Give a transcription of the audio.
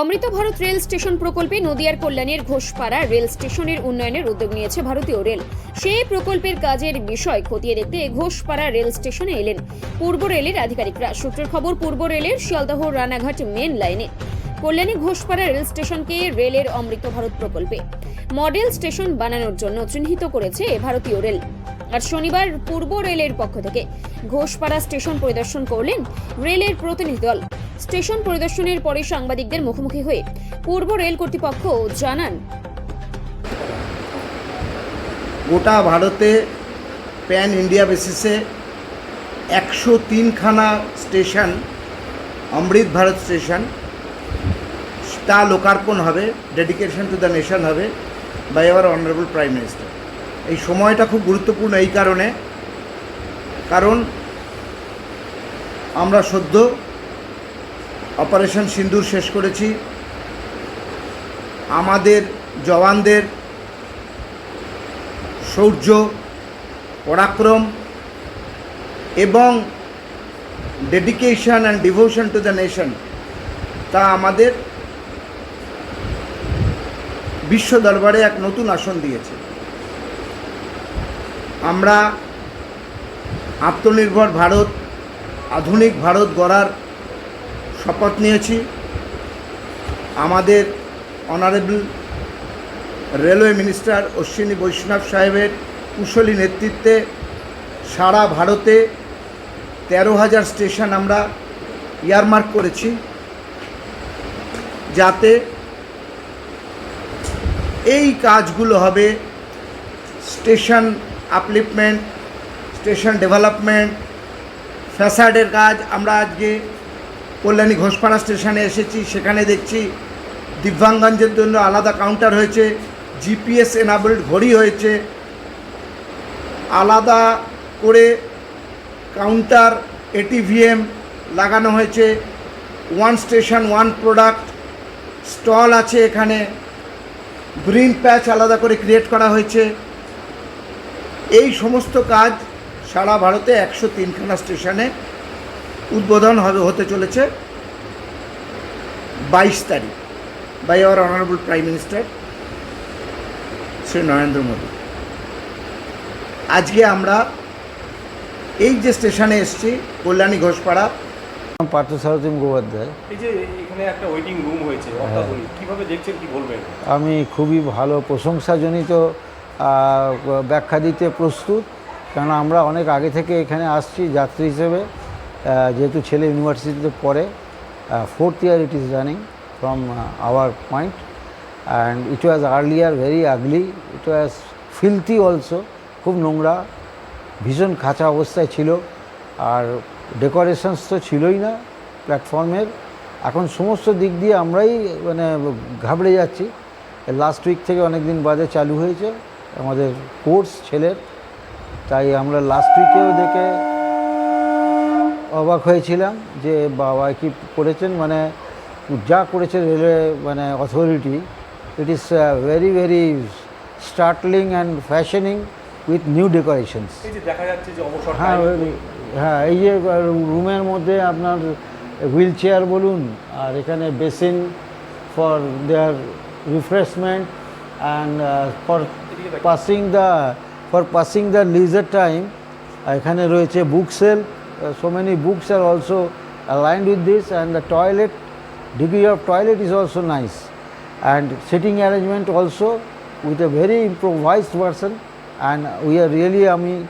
অমৃত Bharat rail station প্রকল্পে নদিয়ার কল্যাণের ঘোষপাড়া রেল স্টেশনের উন্নয়নের উদ্যোগ নিয়েছে ভারতীয় রেল। সেই প্রকল্পের কাজের বিষয় খতিয়ে দেখতে ঘোষপাড়া রেল স্টেশনে এলেন পূর্ব রেলের আধিকারিকরা। সূত্রের খবর, পূর্ব রেলের শিয়ালদহ রানাঘাট মেন লাইনে। কল্যাণী ঘোষপাড়া রেল স্টেশনকে রেলের অমৃত ভারত প্রকল্পে মডেল স্টেশন বানানোর জন্য চিহ্নিত করেছে ভারতীয় রেল। আর শনিবার পূর্ব রেলের পক্ষ থেকে ঘোষপাড়া স্টেশন পরিদর্শন করলেন রেলের প্রতিনিধি দল। স্টেশন পরিদর্শনের পরে সাংবাদিকদের মুখোমুখি হয়ে পূর্ব রেল কর্তৃপক্ষ জানান, গোটা ভারতে প্যান ইন্ডিয়া বেসিসে একশো তিনখানা স্টেশন, অমৃত ভারত স্টেশন, তা লোকার্পণ হবে ডেডিকেশন টু দ্য নেশন হবে by our honourable prime minister এই সময়টা খুব গুরুত্বপূর্ণ এই কারণে, কারণ আমরা সদ্য অপারেশন সিন্দুর শেষ করেছি। আমাদের জওয়ানদের শৌর্য, পরাক্রম এবং dedication and devotion to the nation তা আমাদের বিশ্ব দরবারে এক নতুন আসন দিয়েছে। আমরা আত্মনির্ভর ভারত, আধুনিক ভারত গড়ার শপথ নিয়েছি। আমাদের অনারেবল রেলওয়ে মিনিস্টার অশ্বিনী বৈষ্ণব সাহেবের কুশলী নেতৃত্বে সারা ভারতে তেরো হাজার স্টেশন আমরা ইয়ারমার্ক করেছি, যাতে এই কাজগুলো হবে স্টেশন আপলিফমেন্ট, স্টেশন ডেভেলপমেন্ট, ফ্যাসাডের কাজ আমরা আজকে কল্যাণী ঘোষপাড়া স্টেশনে এসেছি, সেখানে দেখছি দিব্যাঙ্গঞ্জের জন্য আলাদা কাউন্টার হয়েছে জিপিএস এনাবলড ঘড়ি হয়েছে। আলাদা করে কাউন্টার এটিভিএম লাগানো হয়েছে। One station one product stall আছে এখানে। গ্রিন প্যাচ আলাদা করে ক্রিয়েট করা হয়েছে। এই সমস্ত কাজ সারা ভারতে একশো তিনখানা স্টেশনে উদ্বোধন হবে হতে চলেছে বাইশ তারিখ by our honourable prime minister Shri Narendra Modi. আজকে আমরা এই যে স্টেশনে এসেছি কল্যাণী ঘোষপাড়া। পার্থসারথী মুখোপাধ্যায়। এই যে এখানে একটা ওয়েটিং রুম হয়েছে কীভাবে দেখছেন কি বলবেন? আমি খুবই ভালো প্রশংসাজনিত ব্যাখ্যা দিতে প্রস্তুত কারণ আমরা অনেক আগে থেকে এখানে আসছি যাত্রী হিসেবে। যেহেতু ছেলে ইউনিভার্সিটিতে পড়ে fourth year it is running from our point and it was earlier very ugly it was filthy also খুব নোংরা, ভীষণ খাঁচা অবস্থায় ছিল। আর ডেকোরেশনস তো ছিলই না প্ল্যাটফর্মের এখন সমস্ত দিক দিয়ে আমরাই মানে ঘাবড়ে যাচ্ছি। লাস্ট উইক থেকে অনেক দিন বাদে চালু হয়েছে আমাদের কোর্স ছেলের। তাই আমরা লাস্ট উইকেও দেখে অবাক হয়েছিলাম যে বাবা কি করেছেন মানে যা করেছে রেলওয়ে মানে authority it is very very startling and fashioning with new decorations হ্যাঁ হ্যাঁ এই যে রুমের মধ্যে আপনার হুইল চেয়ার বলুন আর এখানে basin for their refreshment and for passing the for passing the leisure time এখানে রয়েছে book sale Uh, so many books are also aligned with this and the toilet degree of toilet is also nice. And sitting arrangement also with a very improvised version. And we are really I mean